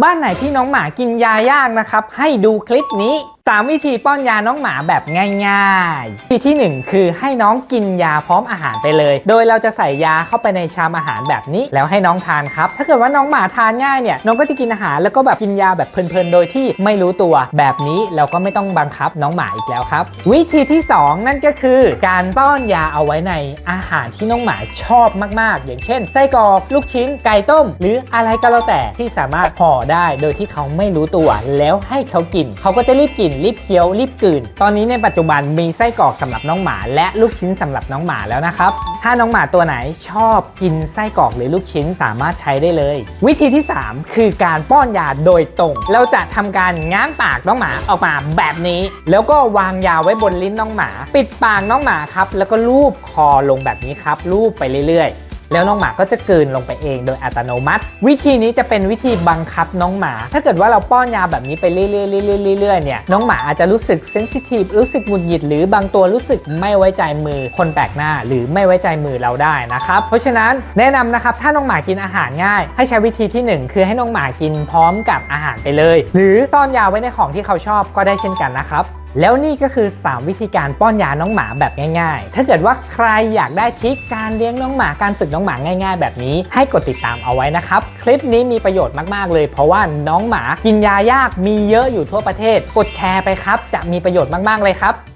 บ้านไหนที่น้องหมากินยายากนะครับ ให้ดูคลิปนี้3 วิธีป้อนยาน้องหมาแบบง่ายๆ วิธีที่ 1 คือให้น้องกินยาพร้อมอาหารไปเลย โดยเราจะใส่ยาเข้าไปในชามอาหารแบบนี้ แล้วให้น้องทานครับ ถ้าเกิดว่าน้องหมาทานง่ายเนี่ยน้องก็จะกินอาหารแล้วก็แบบกินยาแบบเพลินๆ โดยที่ไม่รู้ตัวแบบนี้เราก็ไม่ต้องบังคับน้องหมาอีกแล้วครับ วิธีที่ 2 นั่นก็คือ การซ่อนยาเอาไว้ในอาหารที่น้องหมาชอบมากๆ อย่างเช่นไส้กรอกลูกชิ้นไก่ต้ม หรืออะไรก็แล้วแต่ที่สามารถห่อได้โดยที่เขาไม่รู้ตัว แล้วให้เขากิน เขาก็จะรีบกินรีบเคี้ยวรีบกลืน ตอนนี้ในปัจจุบันมีไส้กรอกสำหรับน้องหมา และลูกชิ้นสำหรับน้องหมาแล้วนะครับ ถ้าน้องหมาตัวไหนชอบกินไส้กรอกหรือลูกชิ้นสามารถใช้ได้เลย วิธีที่ 3 คือการป้อนยาโดยตรง เราจะทำการง้างปากน้องหมาออกมาแบบนี้ แล้วก็วางยาไว้บนลิ้นน้องหมา ปิดปากน้องหมาครับแล้วก็ลูบคอลงแบบนี้ครับลูบไปเรื่อยๆ แล้วน้องหมาก็จะกลืนลงไปเองโดยอัตโนมัติ วิธีนี้จะเป็นวิธีบังคับน้องหมา ถ้าเกิดว่าเราป้อนยาแบบนี้ไปเรื่อยๆเรื่อยๆเนี่ยน้องหมาอาจจะรู้สึกเซนซิทีฟรู้สึกหงุดหงิดหรือบางตัวรู้สึกไม่ไว้ใจมือคนแปลกหน้า หรือไม่ไว้ใจมือเราได้นะครับเพราะฉะนั้นแนะนำนะครับถ้าน้องหมากินอาหารง่าย ให้ใช้วิธีทีหนึ่1 คือให้น้องหมากินพร้อมกับอาหารไปเลย หรือซ่อนยาไว้ในของที่เขาชอบก็ได้เช่นกันนะครับ แล้วนี่ก็คือ 3 วิธีการป้อนยาน้องหมาแบบง่าย ๆ ถ้าเกิดว่าใครอยากได้ทริคการเลี้ยงน้องหมาการฝึกน้องหมาง่าย ๆ แบบนี้ ให้กดติดตามเอาไว้นะครับ คลิปนี้มีประโยชน์มากๆเลย เพราะว่าน้องหมากินยายากมีเยอะอยู่ทั่วประเทศ กดแชร์ไปครับ จะมีประโยชน์มากๆเลยครับ